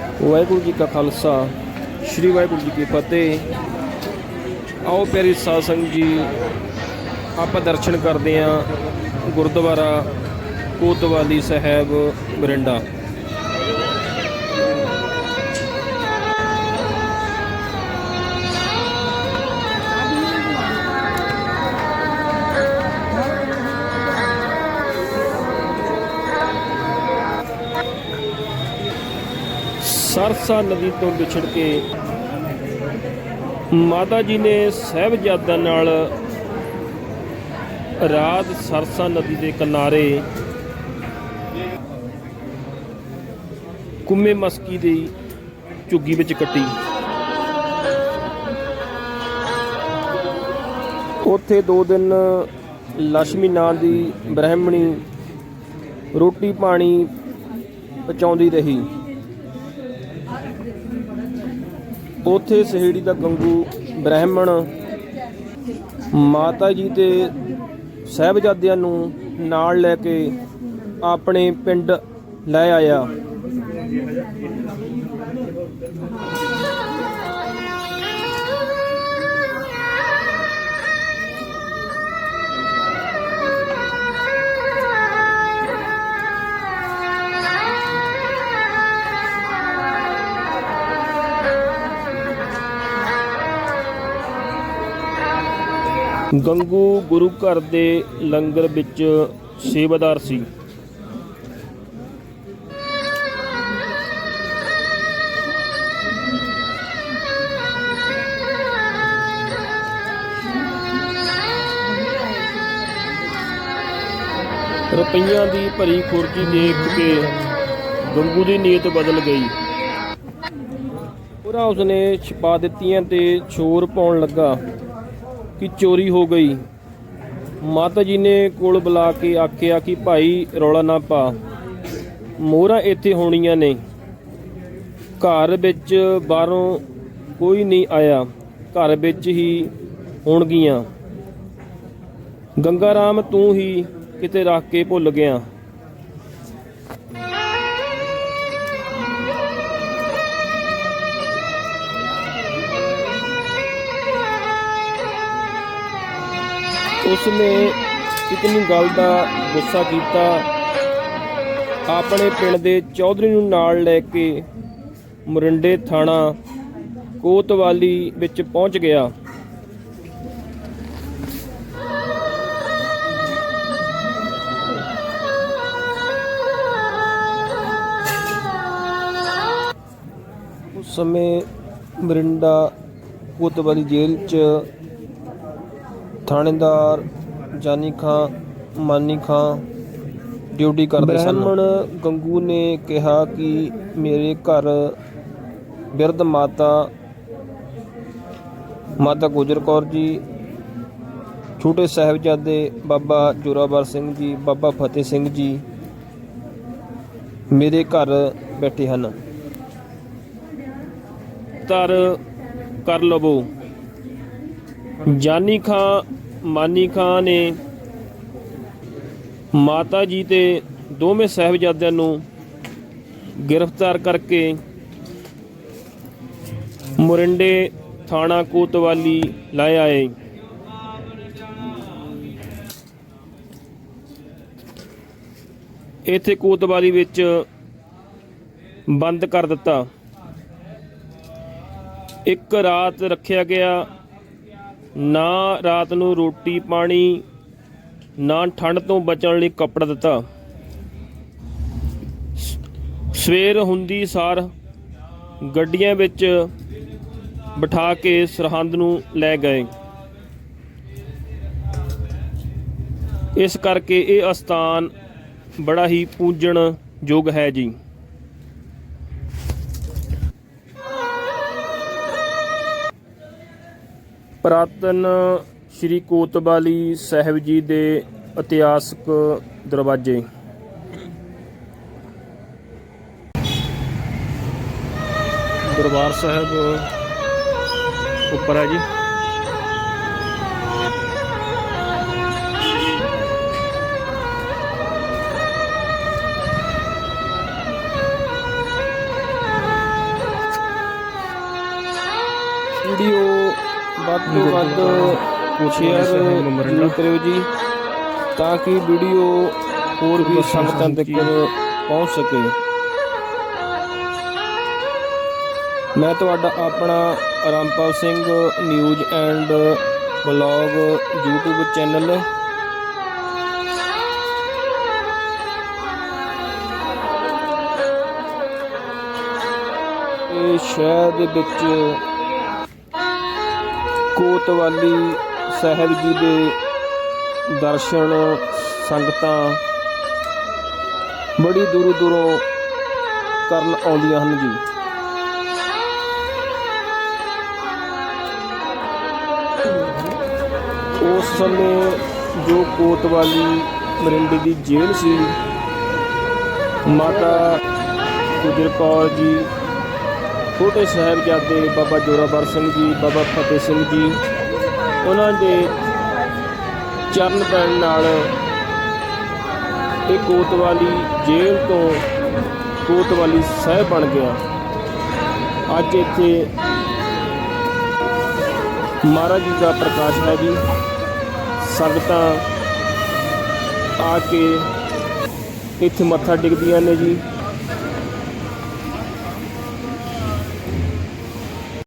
ਵਾਹਿਗੁਰੂ ਜੀ ਕਾ ਖਾਲਸਾ, ਸ੍ਰੀ ਵਾਹਿਗੁਰੂ ਜੀ ਕੀ ਫਤਿਹ। ਆਓ ਪਿਆਰੀ ਸਾਧ ਸੰਗਤ ਜੀ, ਆਪਾਂ ਦਰਸ਼ਨ ਕਰਦੇ ਆਂ ਗੁਰਦੁਆਰਾ ਕੋਤਵਾਲੀ ਸਾਹਿਬ ਬਰਿੰਡਾ ਸਰਸਾ ਨਦੀ ਤੋਂ ਵਿਛੜ ਕੇ ਮਾਤਾ ਜੀ ਨੇ ਸਹਿਬਜ਼ਾਦਾ ਨਾਲ ਰਾਤ ਸਰਸਾ ਨਦੀ ਦੇ ਕਿਨਾਰੇ ਕੁੰਮੇ ਮਸਕੀ ਦੀ ਝੁੱਗੀ ਵਿੱਚ ਕੱਟੀ। ਉੱਥੇ ਦੋ ਦਿਨ ਲక్ష్ਮੀ ਨਾਂ ਦੀ ਬ੍ਰਾਹਮਣੀ ਰੋਟੀ ਪਾਣੀ ਪਹੁੰਚਾਉਂਦੀ ਰਹੀ। ਉੱਥੇ ਸਹੇੜੀ ਦਾ ਗੰਗੂ ਬ੍ਰਾਹਮਣ, ਮਾਤਾ ਜੀ ਤੇ ਸਹਿਬਜ਼ਾਦਿਆਂ ਨੂੰ ਨਾਲ ਲੈ ਕੇ ਆਪਣੇ ਪਿੰਡ ਲੈ ਆਇਆ। ਗੰਗੂ ਗੁਰੂ ਘਰ ਦੇ ਲੰਗਰ ਵਿੱਚ ਸੇਵਾਦਾਰ ਸੀ। ਰੁਪਈਆਂ ਦੀ ਭਰੀ ਖੁਰਜੀ ਦੇਖ ਕੇ ਗੰਗੂ ਦੀ ਨੀਅਤ ਬਦਲ ਗਈ। ਪੂਰਾ ਉਸਨੇ ਛਪਾ ਦਿੱਤੀਆਂ ਤੇ ਛੋਰ ਪਾਉਣ ਲੱਗਾ। ਕਿ ਚੋਰੀ ਹੋ ਗਈ। ਮਾਤਾ ਜੀ ਨੇ ਕੋਲ ਬੁਲਾ ਕੇ ਆਖਿਆ ਕਿ ਭਾਈ ਰੌਲਾ ਨਾ ਪਾ। ਮੋਹਰਾਂ ਇੱਥੇ ਹੋਣੀਆਂ ਨੇ। ਘਰ ਵਿੱਚ ਬਾਹਰੋਂ ਕੋਈ ਨਹੀਂ ਆਇਆ। ਘਰ ਵਿੱਚ ਹੀ ਹੋਣਗੀਆਂ। ਗੰਗਾ ਰਾਮ ਤੂੰ ਹੀ ਕਿਤੇ ਰੱਖ ਕੇ ਭੁੱਲ ਗਿਆ। ਉਸਨੇ ਇਤਨੀ ਗੱਲ ਦਾ ਗੁੱਸਾ ਕੀਤਾ। ਆਪਣੇ ਪਿੰਡ ਦੇ ਚੌਧਰੀ ਨੂੰ ਨਾਲ ਲੈ ਕੇ ਮੁਰਿੰਡੇ ਥਾਣਾ ਕੋਤਵਾਲੀ ਵਿੱਚ ਪਹੁੰਚ ਗਿਆ। ਉਸ ਸਮੇਂ ਮਰਿੰਡਾ ਕੋਤਵਾਲੀ ਜੇਲ੍ਹ 'ਚ ਥਾਣੇਦਾਰ ਜਾਨੀ ਖਾਂ ਮਾਨੀ ਖਾਂ ਡਿਊਟੀ ਕਰਦੇ ਸਨ। ਬ੍ਰਾਹਮਣ ਗੰਗੂ ਨੇ ਕਿਹਾ ਕਿ ਮੇਰੇ ਘਰ ਬਿਰਧ ਮਾਤਾ ਮਾਤਾ ਗੁਜਰ ਕੌਰ ਜੀ ਛੋਟੇ ਸਾਹਿਬਜ਼ਾਦੇ ਬਾਬਾ ਜੋਰਾਵਰ ਸਿੰਘ ਜੀ ਬਾਬਾ ਫਤਿਹ ਸਿੰਘ ਜੀ ਮੇਰੇ ਘਰ ਬੈਠੇ ਹਨ। ਤਰ ਕਰ ਲਵੋ। ਜਾਨੀ ਖਾਂ ਮਾਨੀ ਖਾਂ ਨੇ ਮਾਤਾ ਜੀ ਤੇ ਦੋਵੇਂ ਸਾਹਿਬਜ਼ਾਦਿਆਂ ਨੂੰ ਗ੍ਰਿਫਤਾਰ ਕਰਕੇ ਮੁਰਿੰਡੇ ਥਾਣਾ ਕੋਤਵਾਲੀ ਲਾਏ ਆਏ। ਇੱਥੇ ਕੋਤਵਾਲੀ ਵਿੱਚ ਬੰਦ ਕਰ ਦਿੱਤਾ। ਇੱਕ ਰਾਤ ਰੱਖਿਆ ਗਿਆ। ਨਾ ਰਾਤ ਨੂੰ ਰੋਟੀ ਪਾਣੀ, ਨਾ ਠੰਡ ਤੋਂ ਬਚਣ ਲਈ ਕੱਪੜਾ ਦਿੱਤਾ। ਸ- ਸਵੇਰ ਹੁੰਦੀ ਸਾਰ ਗੱਡੀਆਂ ਵਿੱਚ ਬਿਠਾ ਕੇ ਸਰਹੰਦ ਨੂੰ ਲੈ ਗਏ। ਇਸ ਕਰਕੇ ਇਹ ਅਸਥਾਨ ਬੜਾ ਹੀ ਪੂਜਣ ਯੋਗ ਹੈ ਜੀ। ਪ੍ਰਾਤਨ ਸ਼੍ਰੀ ਕੋਤਵਾਲੀ ਸਾਹਿਬ ਜੀ ਦੇ ਇਤਿਹਾਸਕ ਦਰਵਾਜ਼ੇ। ਦਰਬਾਰ ਸਾਹਿਬ ਉੱਪਰ ਹੈ ਜੀ। ਵੱਧ ਤੋਂ ਵੱਧ ਸ਼ੇਅਰ ਜ਼ਰੂਰ ਕਰਿਓ ਜੀ ਤਾਂ ਕਿ ਵੀਡੀਓ ਹੋਰ ਵੀ ਸੰਗਤਾਂ ਤੱਕ ਪਹੁੰਚ ਸਕੇ। ਮੈਂ ਤੁਹਾਡਾ ਆਪਣਾ Rampal Singh news and blog YouTube channel. ਇਹ ਸ਼ਹਿਰ ਦੇ ਵਿੱਚ ਕੋਤਵਾਲੀ ਸਾਹਿਬ ਜੀ ਦੇ ਦਰਸ਼ਨ, ਸੰਗਤਾਂ ਬੜੀ ਦੂਰੋਂ ਦੂਰੋਂ ਕਰਨ ਆਉਂਦੀਆਂ ਹਨ ਜੀ। ਉਸ ਸਮੇਂ ਜੋ ਕੋਤਵਾਲੀ ਮਰਿੰਡੇ ਦੀ ਜੇਲ੍ਹ ਸੀ, ਮਾਤਾ ਗੁਜਰ ਕੌਰ ਜੀ ਛੋਟੇ ਸਾਹਿਬਜ਼ਾਦੇ ਬਾਬਾ ਜੋਰਾਵਰ ਸਿੰਘ ਜੀ, ਬਾਬਾ ਫਤਿਹ ਸਿੰਘ ਜੀ, ਉਹਨਾਂ ਦੇ ਚਰਨ ਪੈਣ ਨਾਲ ਇਹ ਕੋਤਵਾਲੀ ਜੇਲ੍ਹ ਤੋਂ ਕੋਤਵਾਲੀ ਸਾਹਿਬ ਬਣ ਗਿਆ। ਅੱਜ ਇੱਥੇ ਮਹਾਰਾਜ ਜੀ ਦਾ ਪ੍ਰਕਾਸ਼ ਹੈ ਜੀ। ਸੰਗਤਾਂ ਆ ਕੇ ਇੱਥੇ ਮੱਥਾ ਟੇਕਦੀਆਂ ਨੇ ਜੀ।